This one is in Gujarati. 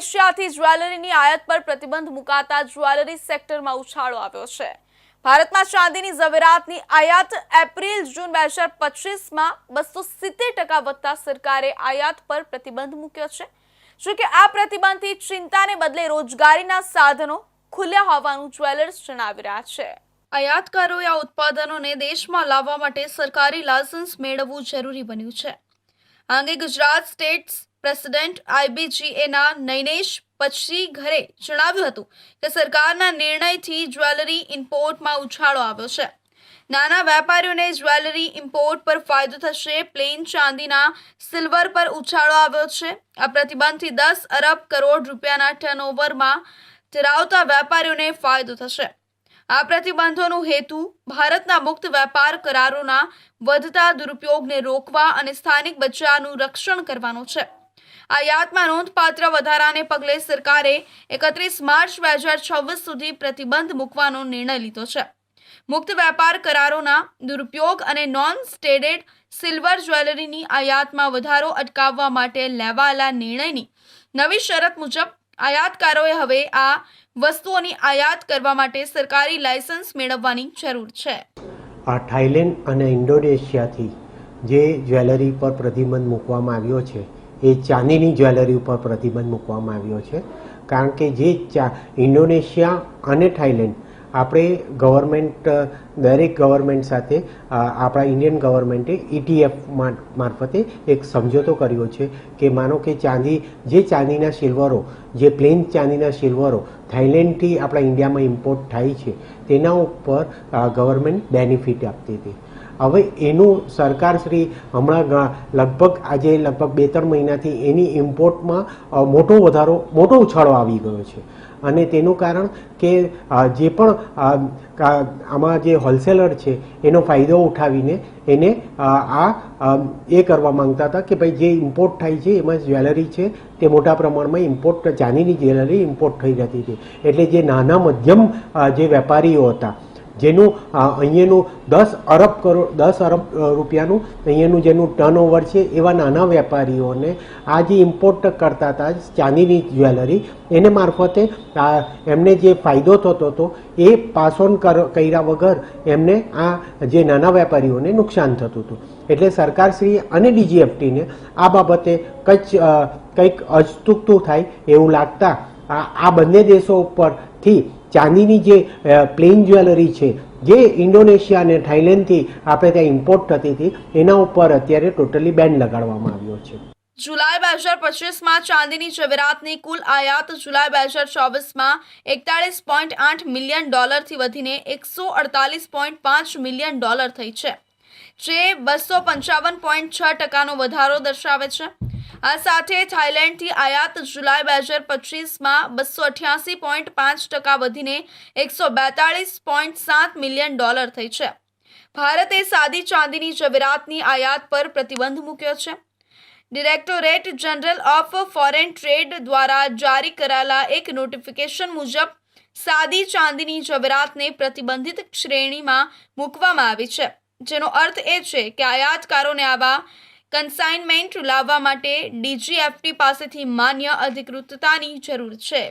ઇન્ડોનેશિયાથી જ્વેલરીની આયાત પર પ્રતિબંધ મુકાતા જ્વેલરી સેક્ટરમાં ઉછાળો આવ્યો છે. ભારતમાં ચાંદીની ઝવેરાતની આયાત એપ્રિલ જૂન બે હજાર પચીસમાં બસો સિત્તેર ટકા વધતા સરકારે આયાત પર પ્રતિબંધ મૂક્યો છે. જો આ પ્રતિબંધથી ચિંતાને બદલે રોજગારીના સાધનો ખુલ્યા હોવાનું જ્વેલર્સ જણાવી રહ્યા છે. આયાતકારોએ આ ઉત્પાદનોને દેશમાં લાવવા માટે સરકારી લાયસન્સ મેળવવું જરૂરી બન્યું છે. આ અંગે ગુજરાત સ્ટેટ પ્રેસિડેન્ટ આઈબીજીએના નૈનેશ પછી ઘરે જણાવ્યું હતું કે સરકારના નિર્ણયથી જ્વેલરી ઇમ્પોર્ટમાં ઉછાળો આવ્યો છે. નાના વેપારીઓને જ્વેલરી ઇમ્પોર્ટ પર ફાયદો થશે, પ્લેન ચાંદીના સિલ્વર પર ઉછાળો આવ્યો છે. આ પ્રતિબંધથી દસ અરબ કરોડ રૂપિયાના ટર્નઓવરમાં ધરાવતા વેપારીઓને ફાયદો થશે. આ પ્રતિબંધોનો હેતુ ભારતના મુક્ત વેપાર કરારોના વધતા દુરુપયોગને રોકવા અને સ્થાનિક બજારનું રક્ષણ કરવાનો છે. આયાતમાં નોંધપાત્ર વધારાને પગલે સરકારે એકત્રીસ માર્ચ બે હજાર છવ્વીસ સુધી પ્રતિબંધ મૂકવાનો નિર્ણય લીધો છે. મુક્ત વેપાર કરારોના દુરુપયોગ અને નોન સ્ટેડેડ સિલ્વર જ્વેલરીની આયાતમાં વધારો અટકાવવા માટે લેવાયેલા નિર્ણયની નવી શરત મુજબ આયાતકારોએ હવે આ વસ્તુઓની આયાત કરવા માટે સરકારી લાયસન્સ મેળવવાની જરૂર છે. આ થાઈલેન્ડ અને ઇન્ડોનેશિયાથી જે જ્વેલરી પર પ્રતિબંધ મૂકવામાં આવ્યો છે એ ચાંદીની જ્વેલરી ઉપર પ્રતિબંધ મૂકવામાં આવ્યો છે. કારણ કે જે ચા, ઇન્ડોનેશિયા અને થાઈલેન્ડ આપણે ગવર્મેન્ટ, દરેક ગવર્મેન્ટ સાથે આપણા ઇન્ડિયન ગવર્મેન્ટે ઇટીએફ મારફતે એક સમજોતો કર્યો છે કે માનો કે ચાંદી, જે ચાંદીના સિલ્વરો, જે પ્લેન ચાંદીના સિલ્વરો થાઈલેન્ડથી આપણા ઇન્ડિયામાં ઇમ્પોર્ટ થાય છે, તેના ઉપર ગવર્મેન્ટ બેનિફિટ આપતી હતી. હવે એનું સરકારશ્રી હમણાં લગભગ આજે લગભગ બે ત્રણ મહિનાથી એની ઇમ્પોર્ટમાં મોટો વધારો, મોટો ઉછાળો આવી ગયો છે. અને તેનું કારણ કે જે પણ આમાં જે હોલસેલર છે, એનો ફાયદો ઉઠાવીને એને આ એ કરવા માંગતા હતા કે ભાઈ જે ઇમ્પોર્ટ થાય છે, એમાં જ્વેલરી છે, તે મોટા પ્રમાણમાં ઇમ્પોર્ટ, ચાંદીની જ્વેલરી ઇમ્પોર્ટ થઈ જતી હતી. એટલે જે નાના મધ્યમ જે વેપારીઓ હતા જેનું અહીંયાનું દસ અરબ કરોડ, દસ અરબ રૂપિયાનું અહીંયાનું જેનું ટર્નઓવર છે, એવા નાના વેપારીઓને આ જે ઇમ્પોર્ટ કરતા હતા ચાંદીની જ્વેલરી એને મારફતે એમને જે ફાયદો થતો હતો, એ પાસ ઓન કર્યા વગર એમને આ જે નાના વેપારીઓને નુકસાન થતું હતું. એટલે સરકારશ્રી અને ડીજીએફટીને આ બાબતે કંઈક કંઈક અચૂકતું થાય એવું લાગતા આ બંને દેશો ઉપરથી ચાંદીની જે પ્લેન જ્વેલરી છે, જે ઇન્ડોનેશિયા અને થાઇલેન્ડથી આપણે ત્યાં ઇમ્પોર્ટ થતી હતી, એના ઉપર અત્યારે ટોટલી બેન લગાડવામાં આવ્યો છે. જુલાઈ બે હજાર પચીસમાં ચાંદીની જવેરાતની કુલ આયાત જુલાઈ બે હજાર ચોવીસમાં એકતાળીસ પોઈન્ટ આઠ મિલિયન ડોલરથી વધીને એકસો અડતાલીસ પોઈન્ટ પાંચ મિલિયન ડોલર થઈ છે, જે બસો પંચાવન પોઈન્ટ છ ટકાનો વધારો દર્શાવે છે. આ સાથે થાઇલેન્ડથી આયાત જુલાઈ બે હજાર પચીસમાં બસો અઠ્યાસી પોઈન્ટ પાંચ ટકા વધીને એકસો બેતાળીસ પોઈન્ટ સાત મિલિયન ડોલર થઈ છે. ભારતે સાદી ચાંદીની જવેરાતની આયાત પર પ્રતિબંધ મૂક્યો છે. Directorate general of foreign trade દ્વારા જારી કરાયેલા એક નોટિફિકેશન મુજબ, સાદી ચાંદીની જવેરાતને પ્રતિબંધિત શ્રેણીમાં મૂકવામાં આવી છે, જેનો અર્થ એ છે કે આયાતકારોને આવા કન્સાઇનમેન્ટ લાવવા માટે ડીજીએફટી પાસેથી માન્ય અધિકૃતતાની જરૂર છે.